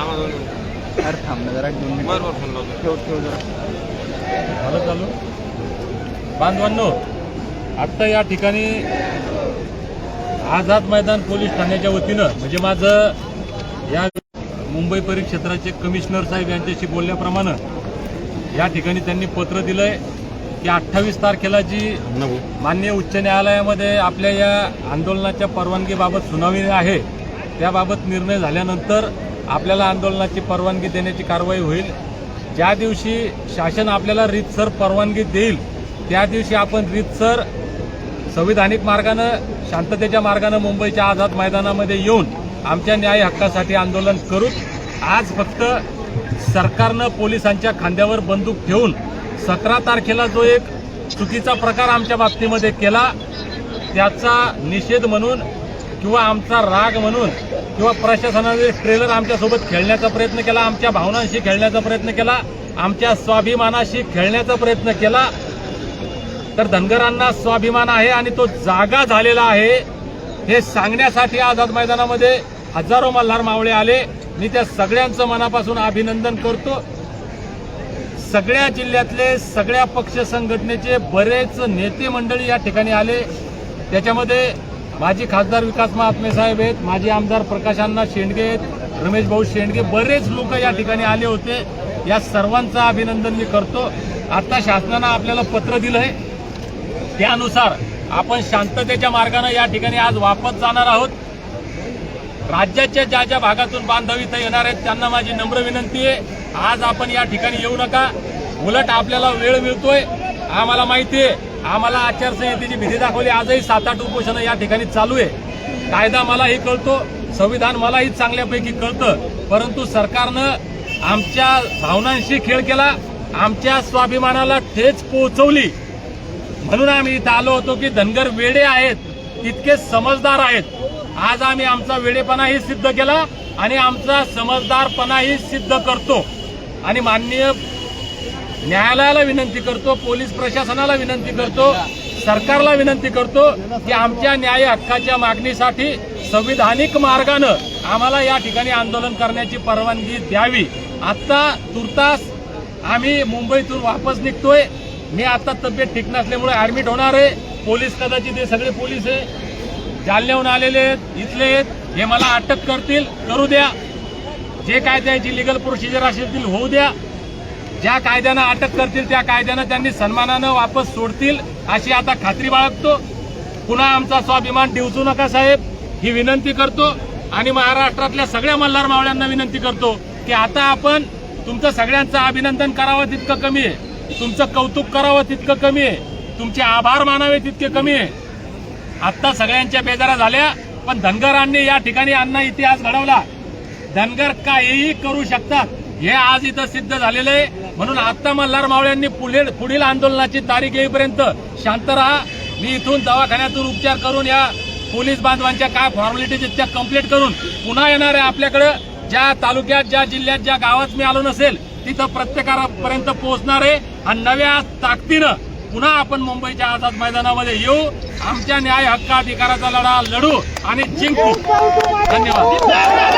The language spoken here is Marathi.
थांबा दोन मिनिटं. अरे थांब ना जरा दोन मिनिट. फोन लावतो ठेव ठेव जरा. झालं चालू? बांधवांनो आत्ता या ठिकाणी आझाद मैदान पोलीस ठाण्याच्या वतीनं म्हणजे माझं या मुंबई परिक्षेत्राचे कमिशनर साहेब यांच्याशी बोलल्याप्रमाणे या ठिकाणी त्यांनी पत्र दिलंय की अठ्ठावीस तारखेला जी मान्य उच्च न्यायालयामध्ये आपल्या या आंदोलनाच्या परवानगीबाबत सुनावणी आहे त्याबाबत निर्णय झाल्यानंतर आपल्याला आंदोलनाची परवानगी देण्याची कारवाई होईल. ज्या दिवशी शासन आपल्याला रीतसर परवानगी देईल त्या दिवशी आपण रीतसर संविधानिक मार्गानं शांततेच्या मार्गानं मुंबईच्या आझाद मैदानामध्ये येऊन आमच्या न्याय हक्कासाठी आंदोलन करू. आज फक्त सरकारनं पोलिसांच्या खांद्यावर बंदूक ठेवून सतरा तारखेला जो एक चुकीचा प्रकार आमच्या बाबतीमध्ये केला त्याचा निषेध म्हणून किंवा आमचा राग म्हणून किंवा प्रशासनाने ट्रेलर आमच्यासोबत खेळण्याचा प्रयत्न केला आमच्या भावनांशी खेळण्याचा प्रयत्न केला आमच्या स्वाभिमानाशी खेळण्याचा प्रयत्न केला. तर धनगरांना स्वाभिमान आहे आणि तो जागा झालेला आहे. हे सांगण्यासाठी आझाद मैदानामध्ये हजारो मल्हार मावळे आले. मी त्या सगळ्यांचं मनापासून अभिनंदन करतो. सगळ्या जिल्ह्यातले सगळ्या पक्ष संघटनेचे बरेच नेते मंडळी या ठिकाणी आले. त्याच्यामध्ये माजी खासदार विकास महात्मे साहेब आहेत माजी आमदार प्रकाशांना शेंडगे आहेत रमेश भाऊ शेंडगे बरेच लोक या ठिकाणी आले होते. या सर्वांचं अभिनंदन मी करतो. आता शासनानं आपल्याला पत्र दिलं आहे त्यानुसार आपण शांततेच्या मार्गाने या ठिकाणी आज वापस जाणार आहोत. राज्याच्या ज्या ज्या भागातून बांधव इथं येणार आहेत त्यांना माझी नम्र विनंती आहे. आज आपण या ठिकाणी येऊ नका. उलट आपल्याला वेळ मिळतोय. आम्हाला माहिती आहे आम्हाला आचारसंहितेची भीती दाखवली. आजही सात आठ उपोषण या ठिकाणी चालू आहे. कायदा मलाही कळतो संविधान मलाही चांगल्यापैकी कळतं. परंतु सरकारनं आमच्या भावनांशी खेळ केला आमच्या स्वाभिमानाला ठेच पोहोचवली. म्हणून आम्ही इथं आलो होतो की धनगर वेडे आहेत तितके समजदार आहेत. आज आम्ही आमचा वेडेपणाही सिद्ध केला आणि आमचा समजदारपणाही सिद्ध करतो. आणि माननीय न्यायालयाला विनंती करतो पोलीस प्रशासनाला विनंती करतो सरकारला विनंती करतो की आमच्या न्याय हक्काच्या मागणीसाठी संविधानिक मार्गानं आम्हाला या ठिकाणी आंदोलन करण्याची परवानगी द्यावी. आत्ता तुर्तास आम्ही मुंबईतून वापस निघतोय. मी आता तब्येत ठीक नसल्यामुळे ऍडमिट होणार आहे. पोलीस कदाचित हे सगळे पोलीस आहे. जालन्याहून आलेले आहेत इथले आहेत. हे मला अटक करतील करू द्या. जे काय त्याची लिगल प्रोसिजर असेल होऊ द्या. ज्या कायद्यानं अटक करतील त्या कायद्यानं त्यांनी सन्मानानं वापस सोडतील अशी आता खात्री बाळगतो. पुन्हा आमचा स्वाभिमान डिवचू नका साहेब. ही विनंती करतो आणि महाराष्ट्रातल्या सगळ्या मल्हार मावळ्यांना विनंती करतो की आता आपण तुमचं सगळ्यांचं अभिनंदन करावं तितकं कमी आहे. तुमचं कौतुक करावं तितकं कमी आहे. तुमचे आभार मानावे तितके कमी आहे. आत्ता सगळ्यांच्या बेजारा झाल्या पण धनगरांनी या ठिकाणी अण्णा इतिहास घडवला. धनगर काहीही करू शकतात. हे आज इथं सिद्ध झालेलं आहे. म्हणून आत्ता मल्हार मावळ्यांनी पुढील पुढील आंदोलनाची तारीख येईपर्यंत शांत राहा. मी इथून दवाखान्यातून उपचार करून या पोलीस बांधवांच्या काय फॉर्मॅलिटीज आहेत त्या कंप्लीट करून पुन्हा येणार आहे आपल्याकडे. ज्या तालुक्यात ज्या जिल्ह्यात ज्या गावात मी आलो नसेल तिथं प्रत्येकापर्यंत पोहोचणार आहे. आणि नव्या ताकदीनं पुन्हा आपण मुंबईच्या आझाद मैदानामध्ये येऊ. आमच्या न्याय हक्क अधिकाराचा लढा लढू आणि जिंकू. धन्यवाद.